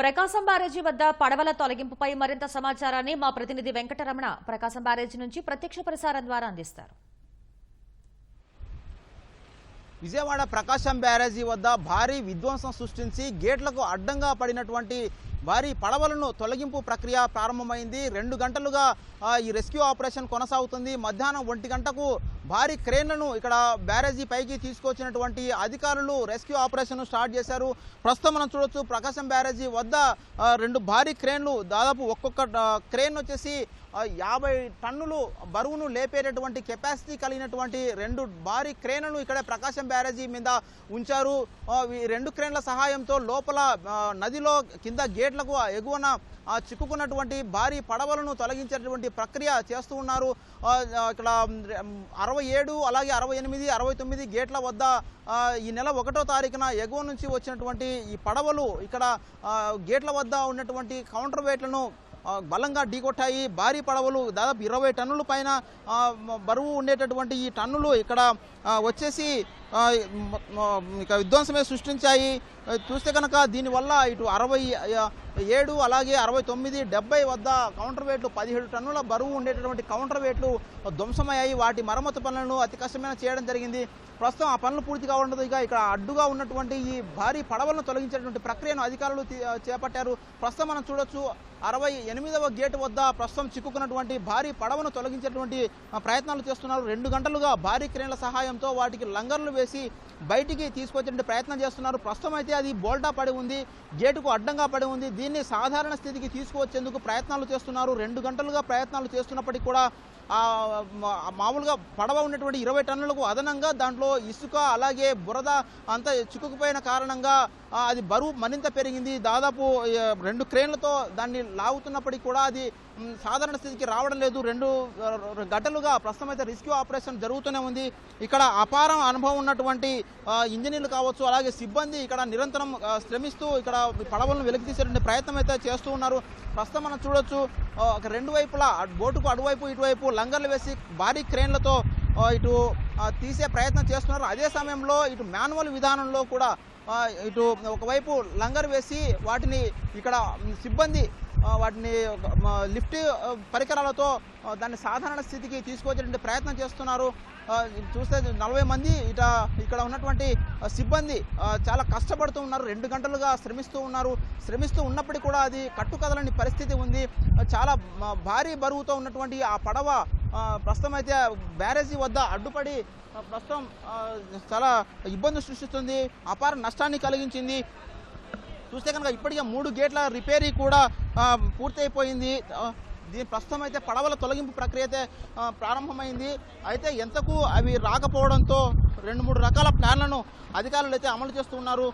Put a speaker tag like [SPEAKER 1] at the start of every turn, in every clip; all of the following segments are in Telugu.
[SPEAKER 1] ప్రకాశం బ్యారేజీ వద్ద పడవల తొలగింపుపై మరింత సమాచారాన్ని మా ప్రతినిధి వెంకటరమణ ప్రకాశం బ్యారేజీ నుంచి ప్రత్యక్ష ప్రసారం ద్వారా అందిస్తారు.
[SPEAKER 2] విజయవాడ ప్రకాశం బ్యారేజీ వద్ద భారీ విధ్వంసం సృష్టించి గేట్లకు అడ్డంగా పడినటువంటి భారీ పడవలను తొలగింపు ప్రక్రియ ప్రారంభమైంది. రెండు గంటలుగా ఈ రెస్క్యూ ఆపరేషన్ కొనసాగుతుంది. మధ్యాహ్నం ఒంటి గంటకు భారీ క్రేన్లను ఇక్కడ బ్యారేజీ పైకి తీసుకొచ్చినటువంటి అధికారులు రెస్క్యూ ఆపరేషన్ స్టార్ట్ చేశారు. ప్రస్తుతం మనం చూడొచ్చు ప్రకాశం బ్యారేజీ వద్ద రెండు భారీ క్రేన్లు దాదాపు ఒక్కొక్క క్రేన్ వచ్చేసి యాభై టన్నులు బరువును లేపేటటువంటి కెపాసిటీ కలిగినటువంటి రెండు భారీ క్రేన్లను ఇక్కడ ప్రకాశం బ్యారేజీ మీద ఉంచారు. ఈ రెండు క్రేన్ల సహాయంతో లోపల నదిలో కింద గేట్లకు ఎగువన చిక్కుకున్నటువంటి భారీ పడవలను తొలగించేటటువంటి ప్రక్రియ చేస్తూ ఉన్నారు. ఇక్కడ అరవై ఏడు అలాగే అరవై ఎనిమిది అరవై తొమ్మిది గేట్ల వద్ద ఈ నెల ఒకటో తారీఖున ఎగువ నుంచి వచ్చినటువంటి ఈ పడవలు ఇక్కడ గేట్ల వద్ద ఉన్నటువంటి కౌంటర్ వెయిట్లను బలంగా ఢీకొట్టాయి. భారీ పడవలు దాదాపు ఇరవై టన్నుల పైన బరువు ఉండేటటువంటి ఈ టన్నులు ఇక్కడ వచ్చేసి ఇక విధ్వంసమే సృష్టించాయి. చూస్తే కనుక దీనివల్ల ఇటు అరవై ఏడు అలాగే అరవై తొమ్మిది డెబ్బై వద్ద కౌంటర్ వెయిట్లు పదిహేడు టన్నుల బరువు ఉండేటటువంటి కౌంటర్ వెయిట్లు ధ్వంసమయ్యాయి. వాటి మరమ్మతు పనులను అతి కష్టమైన చేయడం జరిగింది. ప్రస్తుతం ఆ పనులు పూర్తి కావడంతో ఇక ఇక్కడ అడ్డుగా ఉన్నటువంటి ఈ భారీ పడవలను తొలగించేటువంటి ప్రక్రియను అధికారులు చేపట్టారు. ప్రస్తుతం మనం చూడొచ్చు అరవై ఎనిమిదవ గేటు వద్ద ప్రస్తుతం చిక్కుకున్నటువంటి భారీ పడవను తొలగించేటువంటి ప్రయత్నాలు చేస్తున్నారు. రెండు గంటలుగా భారీ క్రేన్ల సహాయంతో వాటికి లంగర్లు వేసి బయటికి తీసుకొచ్చే ప్రయత్నం చేస్తున్నారు. ప్రస్తుతం అయితే అది బోల్టా పడి ఉంది. గేటుకు అడ్డంగా పడి ఉంది. దీన్ని సాధారణ స్థితికి తీసుకువచ్చేందుకు ప్రయత్నాలు చేస్తున్నారు. రెండు గంటలుగా ప్రయత్నాలు చేస్తున్నప్పటికీ కూడా మామూలుగా పడవ ఉన్నటువంటి ఇరవై టన్నులకు అదనంగా దాంట్లో ఇసుక అలాగే బురద అంతా చిక్కుకుపోయిన కారణంగా అది బరువు మరింత పెరిగింది. దాదాపు రెండు క్రేన్లతో దాన్ని లాగుతున్నప్పటికీ కూడా అది సాధారణ స్థితికి రావడం లేదు. రెండు గంటలుగా ప్రస్తుతం అయితే రెస్క్యూ ఆపరేషన్ జరుగుతూనే ఉంది. ఇక్కడ అపారం అనుభవం ఉన్నటువంటి ఇంజనీర్లు కావచ్చు అలాగే సిబ్బంది ఇక్కడ నిరంతరం శ్రమిస్తూ ఇక్కడ పడవలను వెలికి తీసేటువంటి ప్రయత్నం అయితే చేస్తూ ఉన్నారు. ప్రస్తుతం మనం చూడొచ్చు ఒక రెండు వైపులా బోటుకు అటువైపు ఇటువైపు లంగర్లు వేసి భారీ క్రేన్లతో ఇటు తీసే ప్రయత్నం చేస్తున్నారు. అదే సమయంలో ఇటు మాన్యువల్ విధానంలో కూడా ఇటు ఒకవైపు లంగర్ వేసి వాటిని ఇక్కడ సిబ్బంది వాటిని లిఫ్ట్ పరికరాలతో దాన్ని సాధారణ స్థితికి తీసుకొచ్చేటువంటి ప్రయత్నం చేస్తున్నారు. చూస్తే నలభై మంది ఇట ఇక్కడ ఉన్నటువంటి సిబ్బంది చాలా కష్టపడుతూ ఉన్నారు. రెండు గంటలుగా శ్రమిస్తూ ఉన్నారు. శ్రమిస్తూ ఉన్నప్పటికీ కూడా అది కట్టుకదలని పరిస్థితి ఉంది. చాలా భారీ బరువుతో ఉన్నటువంటి ఆ పడవ ప్రస్తుతం అయితే బ్యారేజీ వద్ద అడ్డుపడి ప్రస్తుతం చాలా ఇబ్బంది సృష్టిస్తుంది. అపార నష్టాన్ని కలిగించింది. చూస్తే కనుక ఇప్పటికే మూడు గేట్ల రిపేరీ కూడా పూర్తయిపోయింది. దీని ప్రస్తుతం అయితే పడవల తొలగింపు ప్రక్రియ అయితే ప్రారంభమైంది. అయితే ఎంతకు అవి రాకపోవడంతో రెండు మూడు రకాల ప్లాన్లను అధికారులు అయితే అమలు చేస్తున్నారు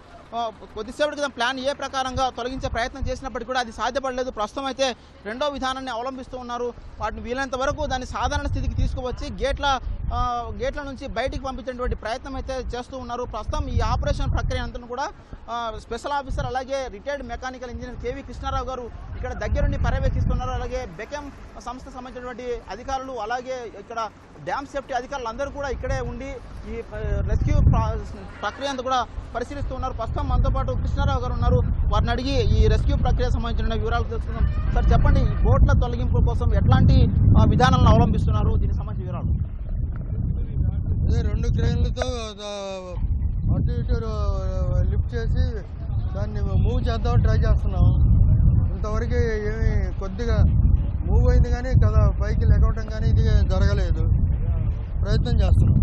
[SPEAKER 2] కొద్దిసేపటి క్రితం ప్లాన్ ఏ ప్రకారంగా తొలగించే ప్రయత్నం చేసినప్పటికీ కూడా అది సాధ్యపడలేదు. ప్రస్తుతం అయితే రెండో విధానాన్ని అవలంబిస్తూ ఉన్నారు. వాటిని వీలైనంత వరకు దాన్ని సాధారణ స్థితికి తీసుకువచ్చి గేట్ల గేట్ల నుంచి బయటికి పంపించేటువంటి ప్రయత్నం అయితే చేస్తూ ఉన్నారు. ప్రస్తుతం ఈ ఆపరేషన్ ప్రక్రియ అంతా కూడా స్పెషల్ ఆఫీసర్ అలాగే retired mechanical engineer K V Krishna Rao గారు ఇక్కడ దగ్గరుండి పర్యవేక్షిస్తున్నారు. అలాగే బెకెం సంస్థ సంబంధించినటువంటి అధికారులు అలాగే ఇక్కడ డ్యామ్ సేఫ్టీ అధికారులు అందరూ కూడా ఇక్కడే ఉండి ఈ రెస్క్యూ ప్రక్రియ అంతా కూడా పరిశీలిస్తూ ఉన్నారు. ప్రస్తుతం మనతో పాటు కృష్ణారావు గారు ఉన్నారు. వారిని అడిగి ఈ రెస్క్యూ ప్రక్రియ సంబంధించిన వివరాలు తెలుసుకుందాం. సార్ చెప్పండి బోట్ల తొలగింపు కోసం ఎట్లాంటి విధానాలను అవలంబిస్తున్నారు? దీనికి సంబంధించిన వివరాలు.
[SPEAKER 3] రెండు క్రేన్లతో అటు ఇటు లిఫ్ట్ చేసి దాన్ని మూవ్ చేద్దామని ట్రై చేస్తున్నాం. ఇంతవరకు ఏమి కొద్దిగా మూవ్ అయింది కానీ కదా పైకి లెగవటం కానీ ఇది జరగలేదు. ప్రయత్నం చేస్తున్నాం.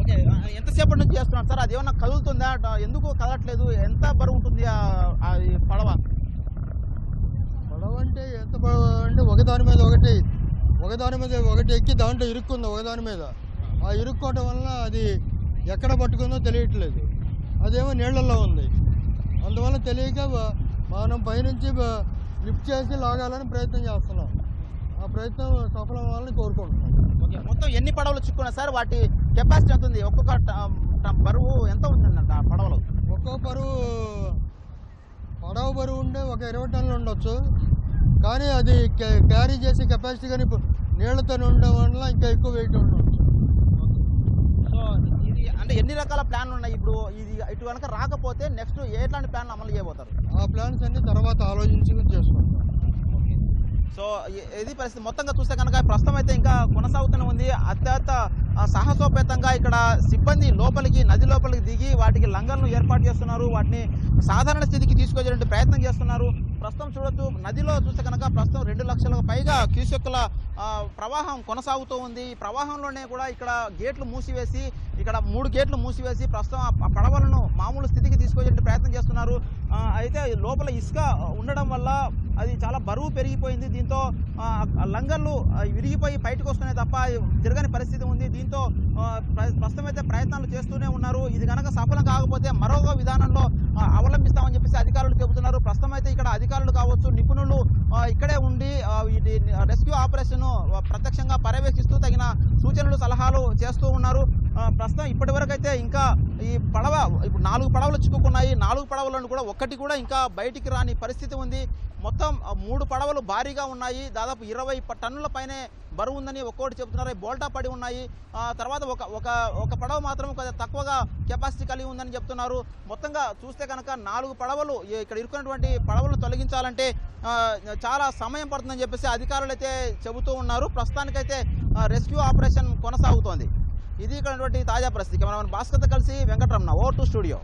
[SPEAKER 2] ఓకే ఎంతసేపటి నుంచి చేస్తున్నారు సార్ అది ఏమన్నా కదులుతుందా? ఎందుకు కదలట్లేదు? ఎంత బరువు ఉంటుంది ఆ- ఆ ఈ పడవ?
[SPEAKER 3] పడవ అంటే ఎంత పడవ అంటే ఒకదాని మీద ఒకటి ఒకదాని మీద ఒకటి ఎక్కి దాంట్లో ఇరుక్కుంది ఒకదాని మీద. ఆ ఇరుక్కోవటం వల్ల అది ఎక్కడ పట్టుకుందో తెలియట్లేదు. అదేమో నీళ్ళల్లో ఉంది. అందువల్ల తెలియక మనం పైనుంచి లిఫ్ట్ చేసి లాగాలని ప్రయత్నం చేస్తున్నాం. ఆ ప్రయత్నం సఫలం అవ్వాలని కోరుకుంటున్నాం.
[SPEAKER 2] ఓకే. మొత్తం ఎన్ని పడవలు చిక్కున్నాయి సార్ వాటి కెపాసిటీ ఎంత ఉంది? ఒక్కొక్క బరువు ఎంత ఉందండి ఆ పడవలో?
[SPEAKER 3] ఒక్కో బరువు పడవ బరువు ఉండే ఒక ఇరవై టన్నులు ఉండొచ్చు. కానీ అది క్యా- క్యారీ చేసే కెపాసిటీ కానీ నీళ్ళతో ఉండడం వల్ల ఇంకా ఎక్కువ వెయిట్ ఉండొచ్చు
[SPEAKER 2] సో ఇది అంటే ఎన్ని రకాల ప్లాన్లు ఉన్నాయి. ఇప్పుడు ఇది ఇటు కనుక రాకపోతే నెక్స్ట్ ఎట్లాంటి ప్లాన్లు అమలు చేయబోతారు?
[SPEAKER 3] ఆ ప్లాన్స్ అన్ని తర్వాత ఆలోచించి చేసుకుంటాం.
[SPEAKER 2] సో ఇది పరిస్థితి? మొత్తంగా చూస్తే కనుక ప్రస్తుతం అయితే ఇంకా కొనసాగుతూనే ఉంది. అత్యంత సాహసోపేతంగా ఇక్కడ సిబ్బంది లోపలికి నది లోపలికి దిగి వాటికి లంగర్లను ఏర్పాటు చేస్తున్నారు. వాటిని సాధారణ స్థితికి తీసుకొచ్చేటువంటి ప్రయత్నం చేస్తున్నారు. ప్రస్తుతం చూడొచ్చు నదిలో చూస్తే కనుక ప్రస్తుతం రెండు లక్షలకు పైగా క్యూసెక్కుల ఆ, ప్రవాహం కొనసాగుతూ ఉంది. ఈ ప్రవాహంలోనే కూడా ఇక్కడ గేట్లు మూసివేసి ఇక్కడ మూడు గేట్లు మూసివేసి ప్రస్తుతం ఆ- పడవలను మామూలు స్థితికి తీసుకొచ్చే ప్రయత్నం చేస్తున్నారు. అయితే లోపల ఇసుక ఉండడం వల్ల అది చాలా బరువు పెరిగిపోయింది. దీంతో లంగర్లు విరిగిపోయి బయటకు వస్తున్నాయి తప్ప తిరగని పరిస్థితి ఉంది. దీంతో ప్ర- ప్రస్తుతం అయితే ప్రయత్నాలు చేస్తూనే ఉన్నారు. ఇది కనుక సఫలం కాకపోతే మరొక విధానంలో అవలంబిస్తామని చెప్పేసి అధికారులు చెబుతున్నారు. ప్రస్తుతం అయితే ఇక్కడ అధికారులు కావచ్చు నిపుణులు ఇక్కడే ఉండి రెస్క్యూ ఆపరేషన్ ప్రత్యక్షంగా పర్యవేక్షిస్తూ తగిన సూచనలు సలహాలు చేస్తూ ఉన్నారు. ప్రస్తుతం ఇప్పటి వరకు అయితే ఇంకా ఈ పడవ ఇప్పుడు నాలుగు పడవలు చిక్కుకున్నాయి. నాలుగు పడవలను కూడా ఒక్కటి కూడా ఇంకా బయటికి రాని పరిస్థితి ఉంది. మొత్తం మూడు పడవలు భారీగా ఉన్నాయి. దాదాపు ఇరవై టన్నుల పైనే బరువు ఉందని ఒక్కోటి చెబుతున్నారు. బోల్టా పడి ఉన్నాయి. తర్వాత ఒక ఒక ఒక పడవ మాత్రం కొంచెం తక్కువగా కెపాసిటీ కలిగి ఉందని చెప్తున్నారు. మొత్తంగా చూస్తే కనుక నాలుగు పడవలు ఇక్కడ ఇరుకున్నటువంటి పడవలను తొలగించాలంటే చాలా సమయం పడుతుందని చెప్పేసి అధికారులు అయితే చెబుతూ ఉన్నారు. ప్రస్తుతానికైతే రెస్క్యూ ఆపరేషన్ కొనసాగుతోంది. ఇది ఇక్కడ తాజా పరిస్థితి. కెమెరామెన్ భాస్కర్తో కలిసి వెంకటరమణ ఓ టు స్టూడియో.